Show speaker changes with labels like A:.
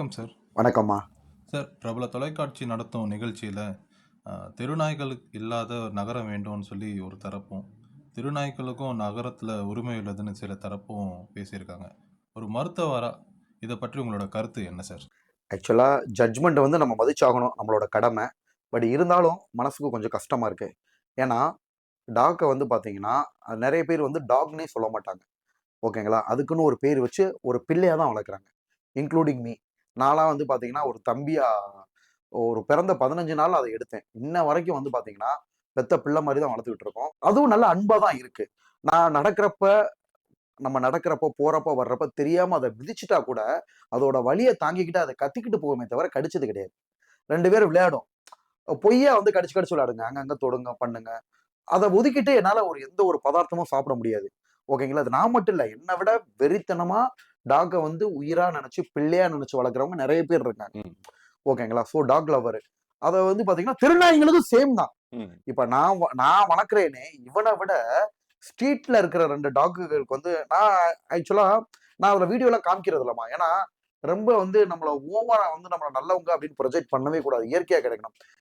A: வணக்கம் சார்
B: வணக்கம்மா.
A: சார் பிரபல தொலைக்காட்சி நடத்தும் நிகழ்ச்சியில் தெருநாய்கள் இல்லாத நகரம் வேண்டும்னு சொல்லி ஒரு தரப்பும் தெருநாய்களுக்கும் நகரத்தில் உரிமை உள்ளதுன்னு சில தரப்பும் பேசியிருக்காங்க. ஒரு மருத்துவரா இதை பற்றி உங்களோட கருத்து என்ன சார்
B: ஆக்சுவலாக ஜட்ஜ்மெண்ட் வந்து நம்ம மதிச்சாகணும் நம்மளோட கடமை. பட் இருந்தாலும் மனசுக்கு கொஞ்சம் கஷ்டமா இருக்கு. ஏன்னா டாக்கை வந்து பார்த்தீங்கன்னா நிறைய பேர் வந்து டாக்னே சொல்ல மாட்டாங்க. ஓகேங்களா? அதுக்குன்னு ஒரு பேர் வச்சு ஒரு பிள்ளையாக தான் வளர்க்குறாங்க. இன்க்ளூடிங் மீ நான்லாம் வந்து பார்த்தீங்கன்னா ஒரு தம்பியா ஒரு பிறந்த பதினஞ்சு நாள் அதை எடுத்தேன். இன்ன வரைக்கும் வந்து பார்த்தீங்கன்னா பெத்த பிள்ளை மாதிரி தான் வளர்த்துக்கிட்டு இருக்கோம். அதுவும் நல்ல அன்பாக தான் இருக்கு. நான் நடக்கிறப்ப நம்ம நடக்கிறப்போ போறப்ப வர்றப்ப தெரியாம அதை மிதிச்சிட்டா கூட அதோட வழியை தாங்கிக்கிட்டு அதை கத்திக்கிட்டு போகுமே தவிர கடிச்சது கிடையாது. ரெண்டு பேரும் விளையாடும். பொய்யா வந்து கடிச்சு கடிச்சு விளையாடுங்க. அங்கங்க தொடுங்க பண்ணுங்க. அதை ஒதுக்கிட்டு என்னால ஒரு எந்த ஒரு பதார்த்தமும் சாப்பிட முடியாது. ஓகேங்களா? அது நான் மட்டும் இல்லை. என்னை விட வெறித்தனமா டாக்கை வந்து உயிரா நினைச்சு பிள்ளையா நினைச்சு வளர்க்குறவங்க நிறைய பேர் இருக்காங்க. ஓகேங்களா ஸோ டாக் லவர் அதை வந்து பாத்தீங்கன்னா திருநாய்களுக்கும் சேம் தான். இப்ப நான் நான் வளர்க்குறேனே இவனை விட ஸ்ட்ரீட்ல இருக்கிற ரெண்டு டாக்குகளுக்கு வந்து நான் ஆக்சுவலா நான் அதுல வீடியோல காமிக்கிறது இல்லம்மா. ஏன்னா ரொம்ப வந்து நம்மள ஓவரா வந்து நம்மள நல்லவங்க அப்படின்னு ப்ரொஜெக்ட் பண்ணவே கூடாது. இயற்கையா கிடைக்கணும்.